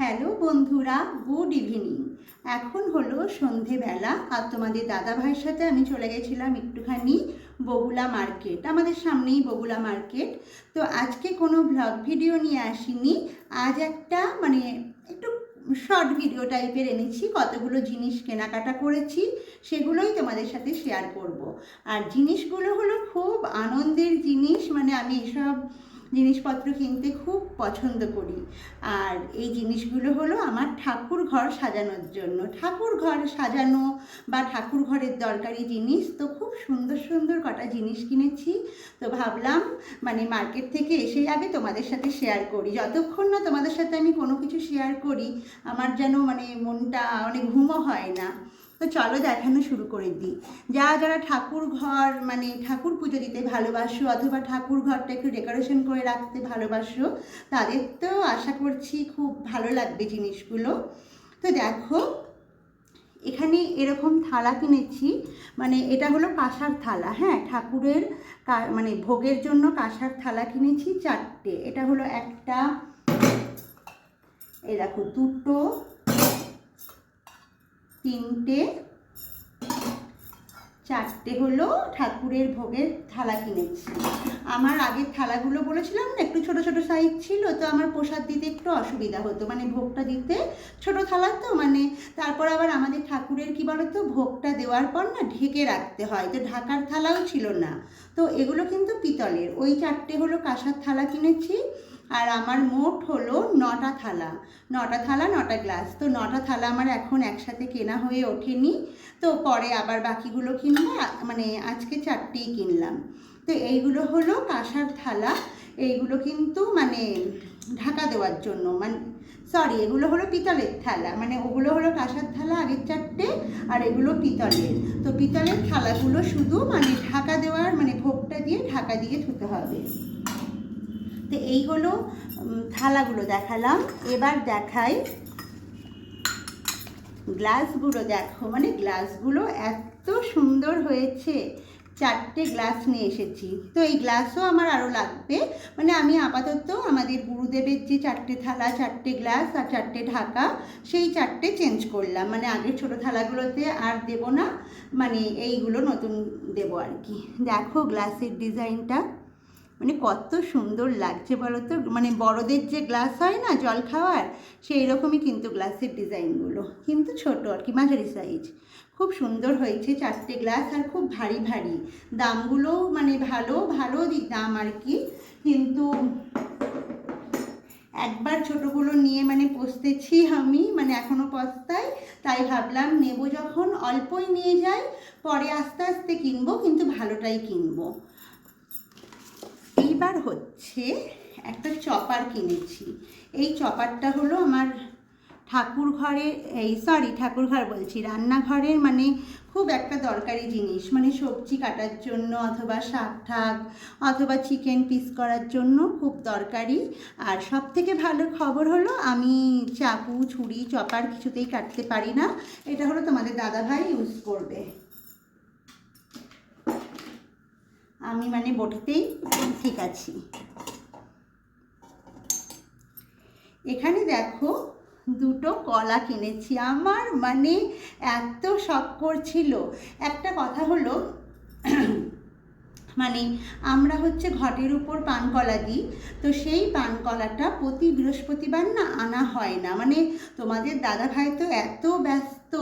Hello বন্ধুরা good evening এখন হলো সন্ধেবেলা, আর তোমাদের দাদা ভাইয়ের সাথে আমি চলে গেছিলাম একটুখানি বগুলা মার্কেট, আমাদের সামনেই বগুলা মার্কেট। তো আজকে কোনো ব্লগ ভিডিও নিয়ে আসিনি, আজ একটা মানে একটু শর্ট ভিডিও টাইপের এনেছি, কতগুলো জিনিস কেনাকাটা করেছি, সেগুলোই তোমাদের সাথে শেয়ার করব। আর জিনিসগুলো হলো খুব আনন্দের জিনিস মানে আমি এসব জিনিসপত্র কিনতে খুব পছন্দ করি। আর এই জিনিসগুলো হলো আমার ঠাকুর ঘর সাজানোর জন্য। ঠাকুর ঘর সাজানো বা ঠাকুর ঘরের দরকারি জিনিস, তো খুব সুন্দর সুন্দর কটা জিনিস কিনেছি। তো ভাবলাম মানে মার্কেট থেকে এসে আগে তোমাদের সাথে শেয়ার করি। যতক্ষণ না তোমাদের সাথে আমি কোনো কিছু শেয়ার করি, আমার যেন মানে মনটা অনেক ঘুমও হয় না। তো চলো দেখানো শুরু করে দিই। যারা যারা ঠাকুর ঘর মানে ঠাকুর পুজো দিতে ভালোবাসো অথবা ঠাকুর ঘরটা একটু ডেকোরেশন করে রাখতে ভালোবাসো, তাদের তো আশা করছি খুব ভালো লাগবে জিনিসগুলো। তো দেখো, এখানে এরকম থালা কিনেছি মানে এটা হলো কাঁসার থালা হ্যাঁ? ঠাকুরের মানে ভোগের জন্য কাঁসার থালা কিনেছি চারটে। এটা হলো একটা, এই দেখো দুটো তিনটে, চারটে হলো ঠাকুরের ভোগের থালা কিনেছি। আমার আগের থালাগুলো বলেছিলাম না, একটু ছোট ছোট সাইজ ছিল, তো আমার প্রসাদ দিতে একটু অসুবিধা হতো। মানে ভোগটা দিতে ছোট থালা তো মানে তারপর আবার আমাদের ঠাকুরের কি বলতো, ভোগটা দেওয়ার পর না ঢেকে রাখতে হয়, তো ঢাকার থালাও ছিল না। তো এগুলো কিন্তু পিতলের। ওই চারটে হলো কাঁসার থালা কিনেছি আর আমার মোট হলো নটা থালা। নটা থালা, নটা গ্লাস। তো নটা থালা আমার এখন একসাথে কেনা হয়ে ওঠেনি। তো পরে আবার বাকিগুলো কিনবো। মানে আজকে চারটেই কিনলাম। তো এইগুলো হলো কাঁসার থালা। এইগুলো কিন্তু মানে ঢাকা দেওয়ার জন্য। মানে সরি এগুলো হলো পিতলের থালা। মানে ওগুলো হলো কাঁসার থালা আগের চারটে আর এগুলো পিতলের। তো পিতলের থালাগুলো শুধু মানে ঢাকা দেওয়ার মানে ভোগটা দিয়ে ঢাকা দিয়ে ধুতে হবে। তো এই হলো থালাগুলো দেখালাম। এবার দেখাই গ্লাসগুলো। দেখো মানে গ্লাসগুলো এত সুন্দর হয়েছে। চারটে গ্লাস নিয়ে এসেছি। তো এই গ্লাসও আমার আরও লাগবে। মানে আমি আপাতত আমাদের গুরুদেবের যে চারটে থালা, চারটে গ্লাস আর চারটে ঢাকা, সেই চারটে চেঞ্জ করলাম। মানে আগের ছোটো থালাগুলোতে আর দেব না। মানে এইগুলো নতুন দেবো আর কি। দেখো গ্লাসের ডিজাইনটা। মানে কত সুন্দর লাগছে বলো তো? মানে বড়দের যে গ্লাস হয় না, জল খাওয়ার, সেই রকমই কিন্তু গ্লাসের ডিজাইনগুলো কিন্তু ছোট আর কি, মাঝারি সাইজ খুব সুন্দর হয়েছে চারটে গ্লাস আর খুব ভারী ভারী। দামগুলো মানে ভালো ভালো দাম আর কি। কিন্তু একবার ছোটোগুলো নিয়ে মানে পস্তেছি আমি মানে এখনও পস্তাই তাই ভাবলাম নেব যখন, অল্পই নিয়ে যাই, পরে আস্তে আস্তে কিনবো, কিন্তু ভালোটাই কিনবো। এইবার হচ্ছে একটা চপার কিনেছি। এই চপারটা হলো আমার ঠাকুর ঘরে এই সরি ঠাকুর ঘর বলছি রান্নাঘরের মানে খুব একটা দরকারি জিনিস। মানে সবজি কাটার জন্য অথবা শাক ঠাক অথবা চিকেন পিস করার জন্য খুব দরকারি। আর সব থেকে ভালো খবর হলো আমি চাকু, ছুরি, চপার কিছুতেই কাটতে পারি না। এটা হলো তোমাদের দাদাভাই ইউজ করবে। আমি মানে বটিতেই ঠিক আছি। এখানে দেখো দুটো কলা কিনেছি। আমার মানে এত শখ করছিল। একটা কথা হলো মানে আমরা হচ্ছে ঘটের উপর পানকলা দিই, তো সেই পানকলাটা প্রতি বৃহস্পতিবার না আনা হয় না। মানে তোমাদের দাদা ভাই তো এত ব্যস্ত,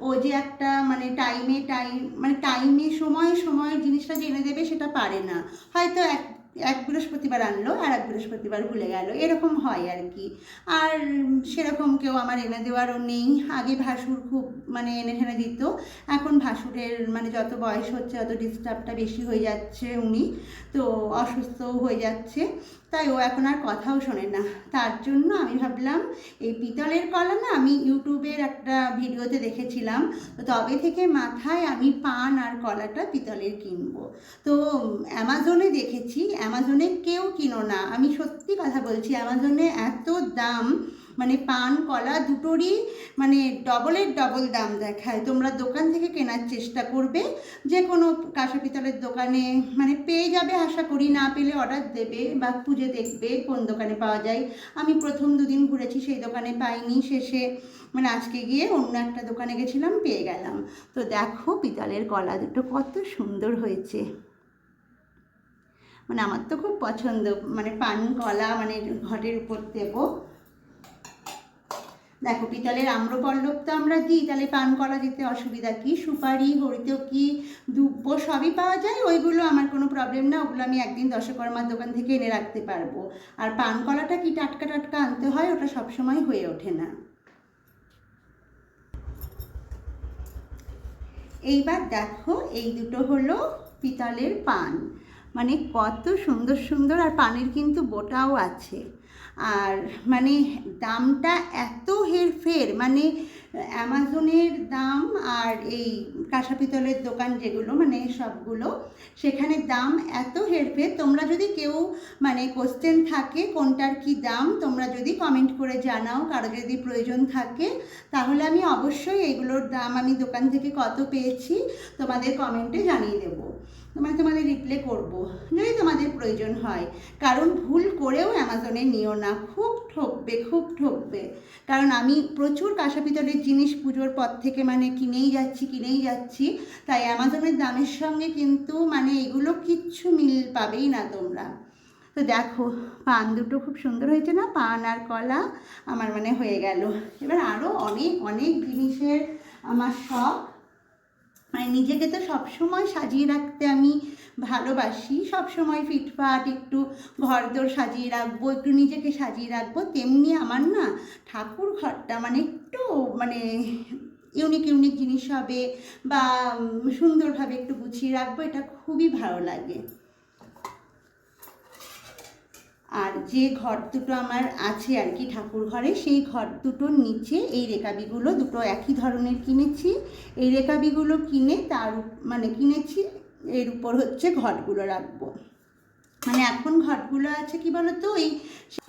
ও যে একটা মানে টাইমে টাইম মানে টাইমে সময়ে সময় জিনিসটা জেনে দেবে সেটা পারে না। হয়তো এক এক বৃহস্পতিবার আনলো আর এক বৃহস্পতিবার ভুলে গেল। এরকম হয় আর কি। আর সেরকম কেউ আমার এনে দেওয়ারও নেই। আগে ভাসুর খুব মানে এনে ঠেনে দিত। এখন ভাসুরের মানে যত বয়স হচ্ছে তত ডিস্টার্বটা বেশি হয়ে যাচ্ছে উনি। তো অসুস্থও হয়ে যাচ্ছে। তাই ও এখন আর কথাও শোনে না। তার জন্য আমি ভাবলাম, এই পিতলের কলা না আমি ইউটিউবের একটা ভিডিওতে দেখেছিলাম। তো তবে থেকে মাথায় আমি পান আর কলাটা পিতলের কিনবো। তো অ্যামাজনে দেখেছি, অ্যামাজনে কেউ কিনো না। আমি সত্যি কথা বলছি, অ্যামাজনে এত দাম মানে পান, কলা দুটোরই মানে ডবলের ডবল দাম দেখায়। তোমরা দোকান থেকে কেনার চেষ্টা করবে। যে কোনো কাঁসা পিতলের দোকানে মানে পেয়ে যাবে, আশা করি। না পেলে অর্ডার দেবে বা খুঁজে দেখবে কোন দোকানে পাওয়া যায়। আমি প্রথম দুদিন ঘুরেছি, সেই দোকানে পাইনি। শেষে মানে আজকে গিয়ে অন্য একটা দোকানে গেছিলাম, পেয়ে গেলাম। তো দেখো পিতলের কলা দুটো কত সুন্দর হয়েছে। মানে আমার তো খুব পছন্দ। মানে পান, কলা মানে ঘটের উপর দেবো। দেখো, পিতলের আম্রপল্লব তো আমরা দিই, তাহলে পান কলা দিতে অসুবিধা কি? সুপারি হরিতকি দুব্ব সবই পাওয়া যায়? ওইগুলো আমার কোনো প্রবলেম না, ওগুলো আমি একদিন দশকর্মার দোকান থেকে এনে রাখতে পারব। আর পান কলাটা কি টাটকা টাটকা আনতে হয়? ওটা সবসময় হয়ে ওঠে না। এইবার দেখো, এই দুটো হলো পিতলের পান। মানে কত সুন্দর সুন্দর, আর পানের কিন্তু বোটাও আছে। আর মানে দামটা এত হেরফের মানে অ্যামাজনের দাম আর এই কাঁসা পিতলের দোকান যেগুলো মানে সবগুলো, সেখানে দাম এত হেরফের। তোমরা যদি কেউ মানে কোশ্চেন থাকে কোনটার কি দাম, তোমরা যদি কমেন্ট করে জানাও, কারও যদি প্রয়োজন থাকে, তাহলে আমি অবশ্যই এগুলোর দাম, আমি দোকান থেকে কত পেয়েছি, তোমাদের কমেন্টে জানিয়ে দেবো। মানে তোমাদের রিপ্লে করব। যদি তোমাদের প্রয়োজন হয়, কারণ ভুল করেও অ্যামাজনে নিও না। খুব ঠকবে খুব ঠকবে। কারণ আমি প্রচুর কাঁসা পিতলের জিনিস পুজোর পর থেকে মানে কিনেই যাচ্ছি কিনেই যাচ্ছি। তাই অ্যামাজনের দামের সঙ্গে কিন্তু মানে এগুলো কিচ্ছু মিল পাবেই না তোমরা। তো দেখো, পান দুটো খুব সুন্দর হয়েছে না? পান আর কলা আমার মানে হয়ে গেল। এবার আরও অনেক অনেক জিনিসের আমার শখ মানে নিজেকে তো সবসময় সাজিয়ে রাখতে আমি ভালোবাসি, সবসময় ফিটফাট, একটু ঘর দোর সাজিয়ে রাখব, একটু নিজেকে সাজিয়ে রাখব, তেমনি আমার না ঠাকুর ঘরটা মানে একটু মানে ইউনিক ইউনিক জিনিস হবে বা সুন্দরভাবে একটু গুছিয়ে রাখব, এটা খুবই ভালো লাগে। আর যে ঘর দুটো আমার আছে আর কি ঠাকুর ঘরে, সেই ঘর দুটোর নিচে এই রেকাবিগুলো দুটো একই ধরনের কিনেছি। এই রেকাবিগুলো কিনে তার মানে কিনেছি, এর উপর হচ্ছে ঘটগুলো রাখব। মানে এখন ঘটগুলো আছে কি বলতো, ওই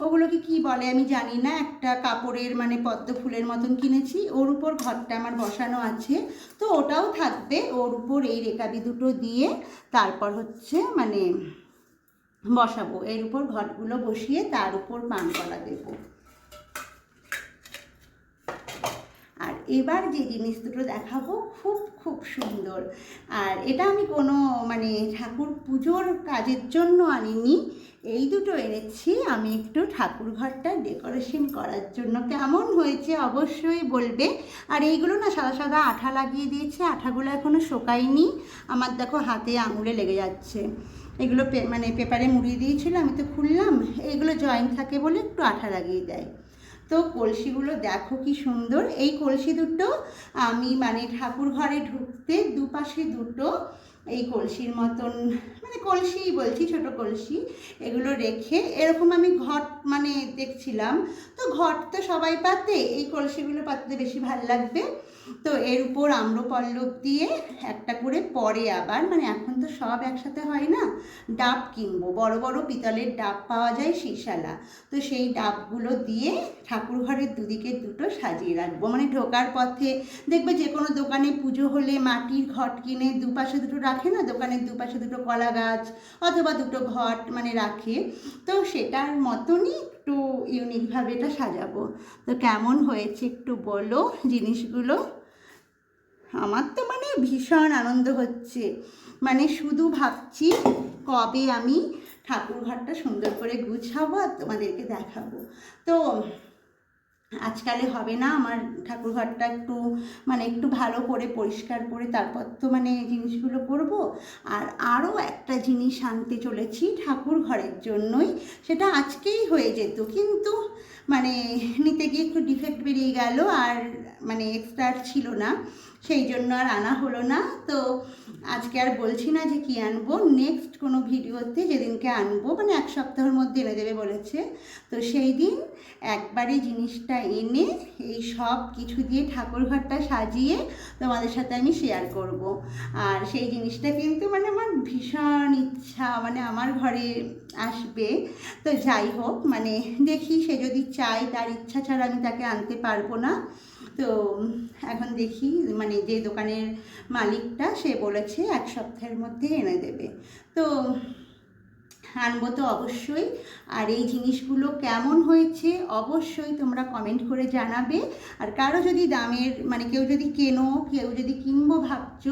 ওগুলোকে কি বলে আমি জানি না, একটা কাপড়ের মানে পদ্ম ফুলের মতন কিনেছি, ওর উপর ঘরটা আমার বসানো আছে। তো ওটাও থাকবে ওর উপর এই রেকাবি দুটো দিয়ে, তারপর হচ্ছে মানে বসাবো। এর উপর ঘটগুলো বসিয়ে তার উপর পান কলা দেবো। আর এবার যে জিনিস দুটো দেখাবো, খুব খুব সুন্দর। আর এটা আমি কোনো মানে ঠাকুর পুজোর কাজের জন্য আনিনি। এই দুটো এনেছি, আমি একটু ঠাকুর ঘরটা ডেকোরেশন করার জন্য। কেমন হয়েছে অবশ্যই বলবে। আর এইগুলো না সাদা সাদা আঠা লাগিয়ে দিয়েছে, আঠাগুলো এখনও শোকায়নি। আমার দেখো হাতে আঙুলে লেগে যাচ্ছে। এগুলো মানে পেপারে মুড়িয়ে দিয়েছিল, আমি তো খুললাম, এগুলো জয়েন থাকে বলে একটু আঠা লাগিয়ে দেয়। তো কলসিগুলো দেখো কি সুন্দর, এই কলসি দুটো, আমি মানে ঠাকুর ঘরে ঢুকতে দুপাশে দুটো, এই কলসির মতন কলসিই বলছি, ছোট কলসি, এগুলো রেখে এরকম আমি ঘট মানে দেখছিলাম। তো ঘট তো সবাই পাতে, এই কলসিগুলো পাততে বেশি ভালো লাগবে। তো এর উপর আম্রপল্লব দিয়ে একটা করে পরে আবার মানে এখন তো সব একসাথে হয় না, ডাব কিনবো। বড় বড় পিতলের ডাব পাওয়া যায় শিশালা তো সেই ডাবগুলো দিয়ে ঠাকুর ঘরের দুদিকে দুটো সাজিয়ে রাখব। মানে ঢোকার পথে দেখবে যে কোনো দোকানে পুজো হলে মাটির ঘট কিনে দুপাশে দুটো রাখে না, দোকানের দুপাশে দুটো কলা গাছ অথবা দুটো ঘট মানে রাখে, তো সেটার মতনই একটু ইউনিকভাবে এটা সাজাবো। তো কেমন হয়েছে একটু বলো জিনিসগুলো। আমার তো মানে ভীষণ আনন্দ হচ্ছে। মানে শুধু ভাবছি কবে আমি ঠাকুর ঘরটা সুন্দর করে গুছাবো আর তোমাদেরকে দেখাবো। তো আজকালে হবে না। আমার ঠাকুরঘরটা একটু মানে একটু ভালো করে পরিষ্কার করে তারপর তো মানে জিনিসগুলো করব। আর আরও একটা জিনিস আনতে চলেছি ঠাকুর ঘরের জন্যই। সেটা আজকেই হয়ে যেত। কিন্তু মানে নিতে গিয়ে একটু ডিফেক্ট বেরিয়ে গেল আর মানে এক্সট্রা ছিল না। সেই জন্য আর আনা হলো না। তো আজকে আর বলছি না যে কী আনব। নেক্সট কোনো ভিডিওতে যেদিনকে আনব মানে এক সপ্তাহের মধ্যে এনে দেবে বলেছে। তো সেই দিন একবারে জিনিসটা এনে এই সব কিছু দিয়ে ঠাকুর ঘরটা সাজিয়ে তোমাদের সাথে আমি শেয়ার করব। আর সেই জিনিসটা কিন্তু মানে আমার ভীষণ মানে আমার ঘরে আসবে। তো যাই হোক মানে দেখি সে যদি চায় তার ইচ্ছা ছাড়া আমি তাকে আনতে পারব না। তো এখন দেখি মানে যে দোকানের মালিকটা সে বলেছে এক সপ্তাহের মধ্যে এনে দেবে। তো আনব তো অবশ্যই। আর এই জিনিসগুলো কেমন হয়েছে অবশ্যই তোমরা কমেন্ট করে জানাবে। আর কারও যদি দামের মানে কেউ যদি কেনো, কেউ যদি কিনবো ভাবছ,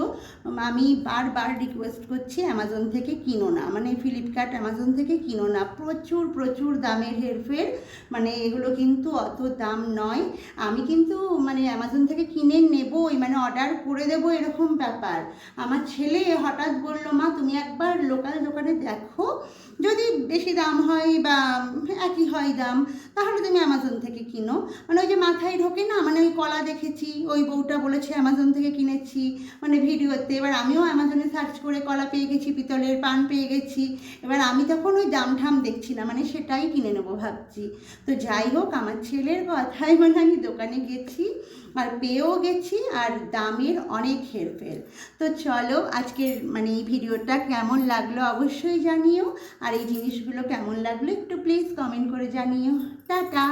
আমি বারবার রিকোয়েস্ট করছি অ্যামাজন থেকে কিনো না। মানে ফ্লিপকার্ট অ্যামাজন থেকে কিনো না। প্রচুর প্রচুর দামের হেরফের। মানে এগুলো কিন্তু অত দাম নয়। আমি কিন্তু মানে অ্যামাজন থেকে কিনে নেবই মানে অর্ডার করে দেবো এরকম ব্যাপার। আমার ছেলে হঠাৎ বলল, মা, তুমি একবার লোকাল দোকানে দেখো যদি বেশি দাম হয় বা একই হয় দাম, তাহলে তুমি অ্যামাজন থেকে কিনো। মানে ওই যে মাথায় ঢোকে না মানে ওই কলা দেখেছি, ওই বউটা বলেছে অ্যামাজন থেকে কিনেছি মানে ভিডিওতে। এবার আমিও অ্যামাজনে সার্চ করে কলা পেয়ে গেছি, পিতলের পান পেয়ে গেছি। এবার আমি তখন ওই দাম ঠাম দেখছি না মানে সেটাই কিনে নেব ভাবছি। তো যাই হোক, আমার ছেলের কথাই মানে আমি দোকানে গেছি, আর পেয়েও গেছি, আর দামের অনেক হেরফের। তো চলো, আজকের মানে এই ভিডিওটা কেমন লাগল অবশ্যই জানিও। আর এই জিনিসগুলো কেমন লাগল একটু প্লিজ কমেন্ট করে জানিও। টাটা।